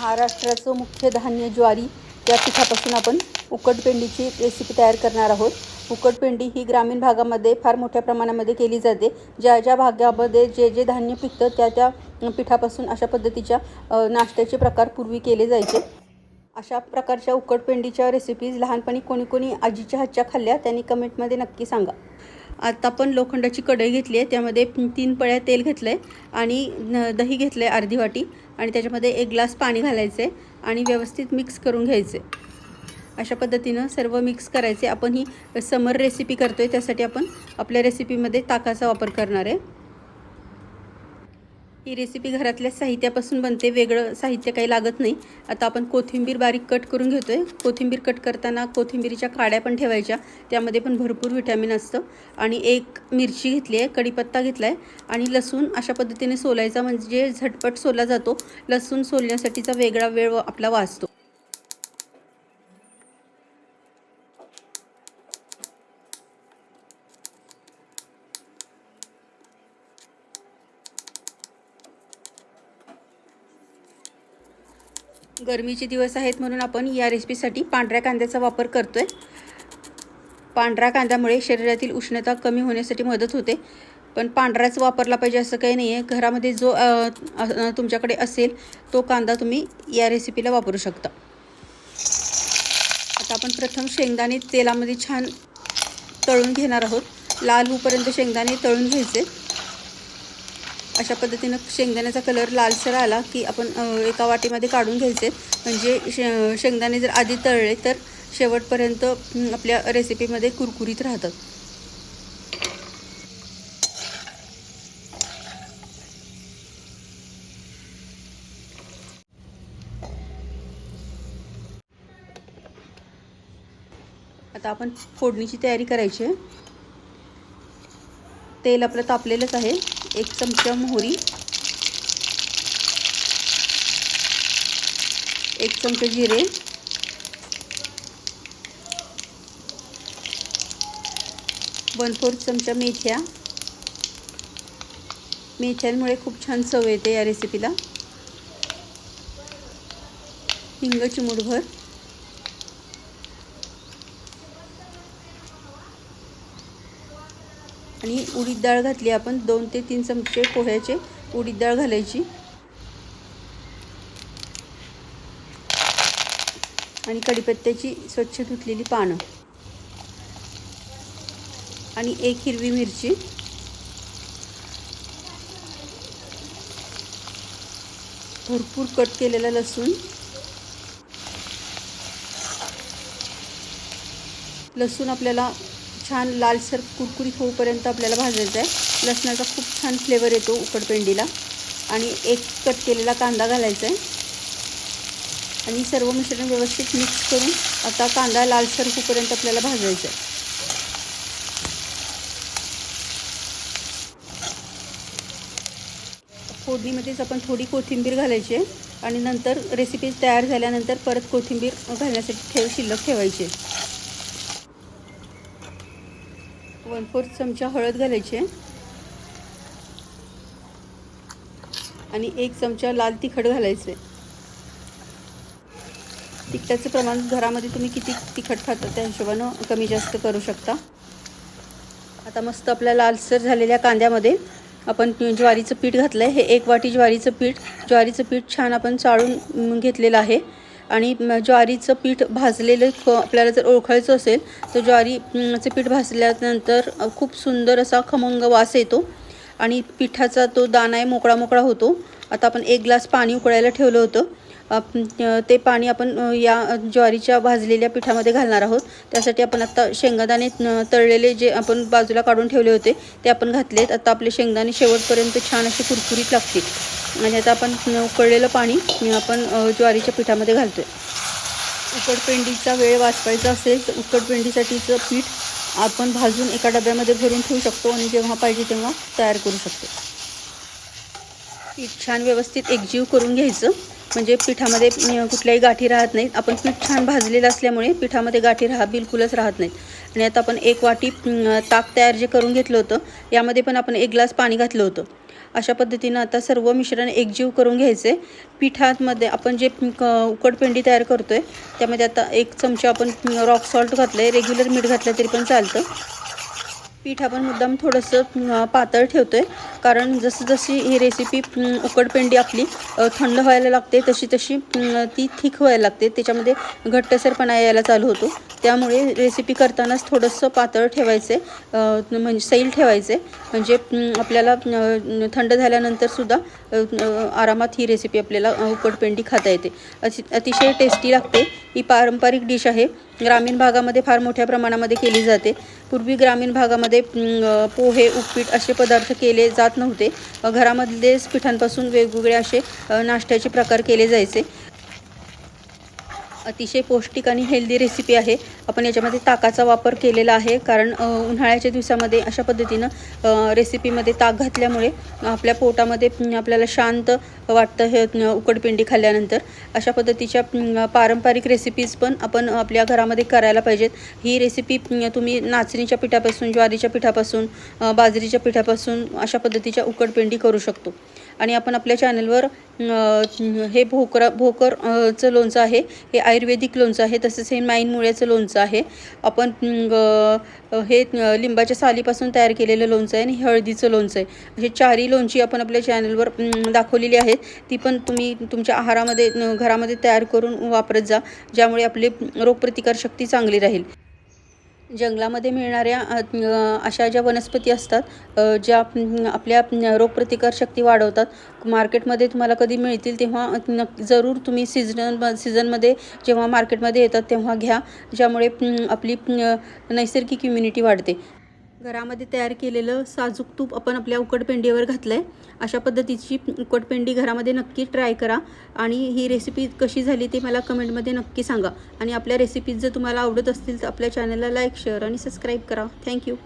महाराष्ट्राचं मुख्य धान्य ज्वारी या पिठापासून आपण उकडपेंडीची रेसिपी तयार करणार आहोत. उकडपेंडी ही ग्रामीण भागामध्ये फार मोठ्या प्रमाणामध्ये केली जाते. ज्या ज्या भागामध्ये जे जे धान्य पिकतं त्या त्या पिठापासून अशा पद्धतीच्या नाश्त्याचे प्रकार पूर्वी केले जायचे. अशा प्रकारच्या उकडपेंडीच्या रेसिपीज लहानपणी कोणी कोणी आजीच्या हातच्या खाल्ल्या त्यांनी कमेंटमध्ये नक्की सांगा. आता आपण लोखंडाची कढई घेतली आहे. त्यामध्ये तीन पळ्या तेल घेतलं आहे आणि दही घेतलं आहे अर्धी वाटी. आणि त्याच्यामध्ये एक ग्लास पाणी घालायचं आहे आणि व्यवस्थित मिक्स करून घ्यायचे अशा पद्धतीनं सर्व मिक्स करायचे आपण ही समर रेसिपी करतो आहे त्यासाठी आपण आपल्या रेसिपीमध्ये ताकाचा वापर करणार आहे. ही रेसिपी घरातल्या साहित्यापासून बनते. वेगळं साहित्य काही लागत नाही. आता आपण कोथिंबीर बारीक कट करून घेतो आहे कोथिंबीर कट करताना कोथिंबीरीच्या काड्या पण ठेवायच्या. त्यामध्ये पण भरपूर व्हिटॅमिन असतं. आणि एक मिरची घेतली आहे कढीपत्ता घेतला आहे आणि लसूण अशा पद्धतीने सोलायचा. म्हणजे झटपट सोला जातो. लसूण सोलण्यासाठीचा वेगळा वेळ आपला वाचतो. गरमीचे दिवस आहेत म्हणून आपण या रेसिपीसाठी पांढऱ्या कांद्याचा वापर करतो आहे पांढऱ्या कांद्यामुळे शरीरातील उष्णता कमी होण्यासाठी मदत होते. पण पांढराच वापरला पाहिजे असं काही नाही आहे घरामध्ये जो तुमच्याकडे असेल तो कांदा तुम्ही या रेसिपीला वापरू शकता. आता आपण प्रथम शेंगदाणे तेलामध्ये छान तळून घेणार आहोत. लाल होऊपर्यंत शेंगदाणे तळून घ्यायचे. अशा पद्धतीनं शेंगदाण्याचा कलर लालसर आला की आपण एका वाटीमध्ये काढून घ्यायचे. म्हणजे शे शेंगदाणे जर आधी तळले तर शेवटपर्यंत आपल्या रेसिपीमध्ये कुरकुरीत राहतात. आता आपण फोडणीची तयारी करायची आहे. तेल आपलं तापलेलंच आहे. एक चमचा मोहरी. एक चमचा जिरे. वन फोर्थ चमचा मेथ्या. मेथ्यांमुळे खूप छान चव येते या रेसिपीला हिंग चिमूटभर. आणि उडीद डाळ घातली आपण. दोन ते तीन चमचे पोह्याचे उडीद डाळ घालायची. आणि कढीपत्त्याची स्वच्छ धुतलेली पानं. आणि एक हिरवी मिरची. भरपूर कट केलेला लसूण. लसूण आपल्याला छान लालसर कुरकुरीत होईपर्यंत आपल्याला भाजायचं आहे. लसणाचा खूप छान फ्लेवर येतो उकडपेंडीला आणि एक कट केलेला कांदा घालायचा आहे. आणि सर्व मिश्रण व्यवस्थित मिक्स करून आता कांदा लालसर होईपर्यंत आपल्याला भाजायचा आहे. फोडणीमध्येच आपण थोडी कोथिंबीर घालायची आहे. आणि नंतर रेसिपी तयार झाल्यानंतर परत कोथिंबीर घालण्यासाठी ठेव शिल्लक ठेवायची आहे. वन फोर्थ चमचा हळद घालायची आहे. आणि एक चमचा लाल तिखट घालायचं आहे तिखटाचं प्रमाण घरामध्ये तुम्ही किती तिखट खाता त्या हिशोबानं कमी जास्त करू शकता. आता मस्त आपल्या लालसर झालेल्या कांद्यामध्ये आपण ज्वारीचं पीठ घातलं आहे हे एक वाटी ज्वारीचं पीठ ज्वारीचं पीठ छान आपण चाळून घेतलेलं आहे. आणि ज्वारीचं पीठ भाजलेलं ख आपल्याला जर ओळखायचं असेल तर ज्वारीचं पीठ भाजल्यानंतर खूप सुंदर असा खमंग वास येतो. आणि पिठाचा तो दाना आहे मोकळा मोकळा होतो. आता आपण एक ग्लास पाणी उकळायला ठेवलं होतं. ते पाणी आपण या ज्वारीच्या भाजलेल्या पिठामध्ये घालणार आहोत. त्यासाठी आपण आत्ता शेंगदाणे तळलेले जे आपण बाजूला काढून ठेवले होते ते आपण घातलेत. आता आपले शेंगदाणे शेवटपर्यंत छान असे कुरकुरीत लागतील. आणि आता आपण उकळलेलं पाणी मी आपण ज्वारीच्या पिठामध्ये घालतो आहे उकडपेंडीचा वेळ वाचवायचा असेल तर उकडपेंडीसाठीचं पीठ आपण भाजून एका डब्यामध्ये भरून ठेवू शकतो आणि जेव्हा पाहिजे तेव्हा तयार करू शकतो. पीठ छान व्यवस्थित एकजीव करून घ्यायचं. म्हणजे पिठामध्ये कुठल्याही गाठी राहत नाहीत. आपण पीठ छान भाजलेलं असल्यामुळे पिठामध्ये गाठी राहा बिलकुलच राहत नाहीत. आणि आता आपण एक वाटी ताक तयार जे करून घेतलं होतं यामध्ये पण आपण एक ग्लास पाणी घातलं होतं. अशा पद्धतीनं आता सर्व मिश्रण एकजीव करून घ्यायचे. पिठामध्ये आपण जे क उकडपेंडी तयार करतो आहे त्यामध्ये आता एक चमचा आपण रॉक सॉल्ट घातलं आहे रेग्युलर मीठ घातलं तरी पण चालतं. पीठ आपण मुद्दाम थोडंसं पातळ ठेवतो आहे कारण जसं जशी ही रेसिपी उकडपेंडी आपली थंड व्हायला लागते तशी तशी ती थिक व्हायला लागते. त्याच्यामध्ये घट्टसरपणा यायला चालू होतो. त्यामुळे रेसिपी करतानाच थोडंसं पातळ ठेवायचे म्हणजे सैल ठेवायचे. म्हणजे आपल्याला थंड झाल्यानंतरसुद्धा आरामात ही रेसिपी आपल्याला उकडपेंडी खाता येते. अशी अतिशय टेस्टी लागते. ही पारंपरिक डिश आहे. ग्रामीण भागामध्ये फार मोठ्या प्रमाणामध्ये केली जाते. पूर्वी ग्रामीण भागामध्ये पोहे उपपीठ असे पदार्थ केले जात नव्हते. घरामधलेच पिठांपासून वेगवेगळे असे नाश्त्याचे प्रकार केले जायचे. अतिशय पौष्टिक आणि हेल्दी रेसिपी आहे. आपण याच्यामध्ये ताकाचा वापर केलेला आहे. कारण उन्हाळ्याच्या दिवसामध्ये अशा पद्धतीनं रेसिपीमध्ये ताक घातल्यामुळे आपल्या पोटामध्ये आपल्याला शांत वाटतं हे उकडपिंडी खाल्ल्यानंतर. अशा पद्धतीच्या पारंपरिक रेसिपीज पण आपण आपल्या घरामध्ये करायला पाहिजेत. ही रेसिपी तुम्ही नाचणीच्या पिठापासून ज्वारीच्या पिठापासून बाजरीच्या पिठापासून अशा पद्धतीच्या उकडपिंडी करू शकतो. आणि आपण आपल्या चॅनलवर हे भोकरा भोकरचं लोणचं आहे हे आयुर्वेदिक लोणचं आहे तसंच हे माईन मुळ्याचं लोणचं आहे. आपण हे लिंबाच्या सालीपासून तयार केलेलं लोणचं आहे आणि हे हळदीचं लोणचं आहे. हे चारही लोणची आपण आपल्या चॅनलवर दाखवलेली आहेत. ती पण तुम्ही तुमच्या आहारामध्ये घरामध्ये तयार करून वापरत जा ज्यामुळे आपली रोगप्रतिकारशक्ती चांगली राहील. जंगलामध्ये मिळणाऱ्या अशा ज्या वनस्पती असतात ज्या आपल्या रोगप्रतिकारशक्ती वाढवतात मार्केटमध्ये तुम्हाला कधी मिळतील तेव्हा जरूर तुम्ही सीझन सीझनमध्ये जेव्हा मार्केटमध्ये येतात तेव्हा घ्या ज्यामुळे आपली नैसर्गिक इम्युनिटी वाढते. घरामध्ये तयार केलेलं साजूक तूप आपण आपल्या उकडपेंडीवर घातलं आहे अशा पद्धतीची उकडपेंडी घरामध्ये नक्की ट्राय करा आणि ही रेसिपी कशी झाली ते मला कमेंटमध्ये नक्की सांगा. आणि आपल्या रेसिपीज जर तुम्हाला आवडत असतील तर आपल्या चॅनलला लाईक शेअर आणि सबस्क्राईब करा. Thank you